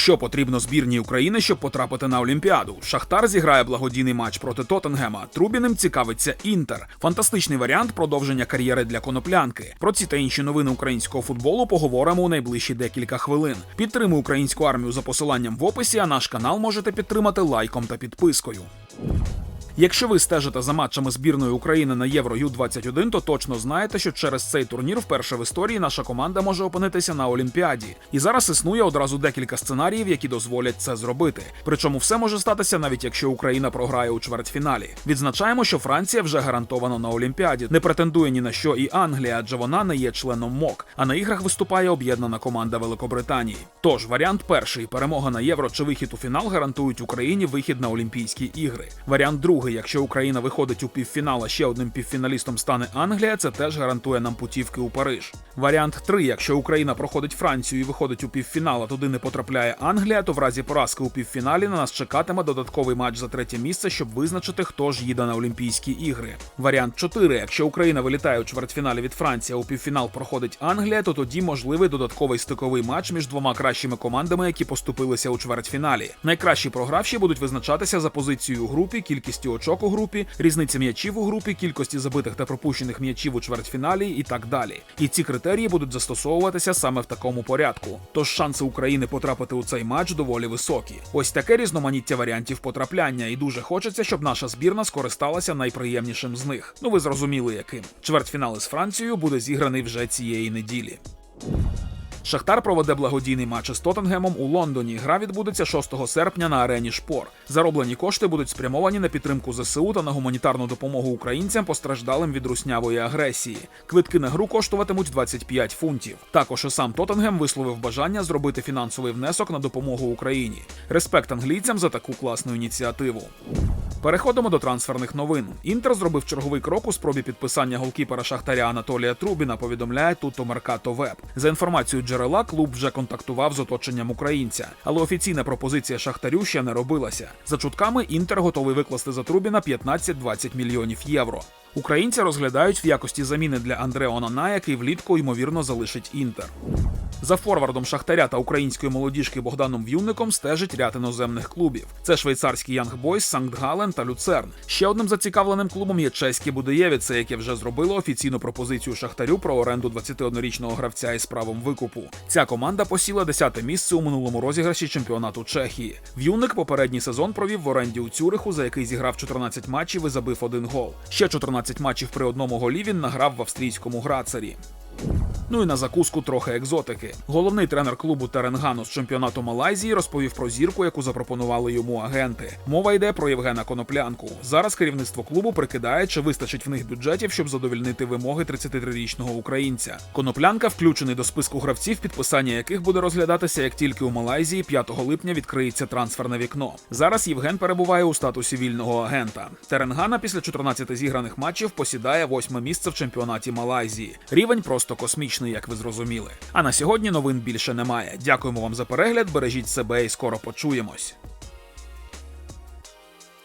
Що потрібно збірній України, щоб потрапити на Олімпіаду? Шахтар зіграє благодійний матч проти Тоттенгема. Трубіним цікавиться Інтер. Фантастичний варіант продовження кар'єри для коноплянки. Про ці та інші новини українського футболу поговоримо у найближчі декілька хвилин. Підтримуй українську армію за посиланням в описі, а наш канал можете підтримати лайком та підпискою. Якщо ви стежите за матчами збірної України на Євро Ю-21, то точно знаєте, що через цей турнір вперше в історії наша команда може опинитися на Олімпіаді. І зараз існує одразу декілька сценаріїв, які дозволять це зробити. Причому все може статися навіть якщо Україна програє у чвертьфіналі. Відзначаємо, що Франція вже гарантовано на Олімпіаді, не претендує ні на що і Англія, адже вона не є членом МОК. А на іграх виступає об'єднана команда Великобританії. Тож варіант перший перемога на євро чи вихід у фінал гарантують Україні вихід на Олімпійські ігри. Варіант другий, якщо Україна виходить у півфінал, а ще одним півфіналістом стане Англія, це теж гарантує нам путівки у Париж. Варіант 3. якщо Україна проходить Францію і виходить у півфінал, а туди не потрапляє Англія, то в разі поразки у півфіналі на нас чекатиме додатковий матч за третє місце, щоб визначити, хто ж їде на Олімпійські ігри. Варіант 4. якщо Україна вилітає у чвертьфіналі від Франції, а у півфінал проходить Англія, то тоді можливий додатковий стиковий матч між двома кращими командами, які поступилися у чвертьфіналі. Найкращі програвші будуть визначатися за позицією у групі, кількістю очок у групі, різниця м'ячів у групі, кількості забитих та пропущених м'ячів у чвертьфіналі і так далі. І ці критерії будуть застосовуватися саме в такому порядку. Тож шанси України потрапити у цей матч доволі високі. Ось таке різноманіття варіантів потрапляння, і дуже хочеться, щоб наша збірна скористалася найприємнішим з них. Ну ви зрозуміли, яким чвертьфінал із Францією буде зіграний вже цієї неділі. Шахтар проведе благодійний матч із Тоттенгемом у Лондоні. Гра відбудеться 6 серпня на арені Шпор. Зароблені кошти будуть спрямовані на підтримку ЗСУ та на гуманітарну допомогу українцям, постраждалим від руснявої агресії. Квитки на гру коштуватимуть 25 фунтів. Також і сам Тоттенгем висловив бажання зробити фінансовий внесок на допомогу Україні. Респект англійцям за таку класну ініціативу. Переходимо до трансферних новин. Інтер зробив черговий крок у спробі підписання голкіпера Шахтаря Анатолія Трубіна. Повідомляє тут Меркато Веб. За інформацією джерела, клуб вже контактував з оточенням українця, але офіційна пропозиція Шахтарю ще не робилася. За чутками, Інтер готовий викласти за Трубіна 15-20 мільйонів євро. Українця розглядають в якості заміни для Андре Онана, який влітку ймовірно залишить Інтер. За форвардом Шахтаря та української молодіжки Богданом В'юнником стежить ряд іноземних клубів. Це швейцарський Янг Бойс, Санкт-Гален та Люцерн. Ще одним зацікавленим клубом є чеське Будеєвіце, яке вже зробило офіційну пропозицію Шахтарю про оренду 21-річного гравця із правом викупу. Ця команда посіла 10-те місце у минулому розіграші чемпіонату Чехії. В'юнник попередній сезон провів в оренді у Цюриху, за який зіграв 14 матчів і забив один гол. Ще 14 матчів при одному голі він награв в австрійському грацері. Ну і на закуску трохи екзотики. Головний тренер клубу Теренгану з чемпіонату Малайзії розповів про зірку, яку запропонували йому агенти. Мова йде про Євгена Коноплянку. Зараз керівництво клубу прикидає, чи вистачить в них бюджетів, щоб задовільнити вимоги 33-річного українця. Коноплянка включений до списку гравців, підписання яких буде розглядатися як тільки у Малайзії 5 липня відкриється трансферне вікно. Зараз Євген перебуває у статусі вільного агента. Теренгана після 14 зіграних матчів посідає восьме місце в чемпіонаті Малайзії. Рівень просто космічний, як ви зрозуміли. А на сьогодні новин більше немає. Дякуємо вам за перегляд. Бережіть себе і скоро почуємось.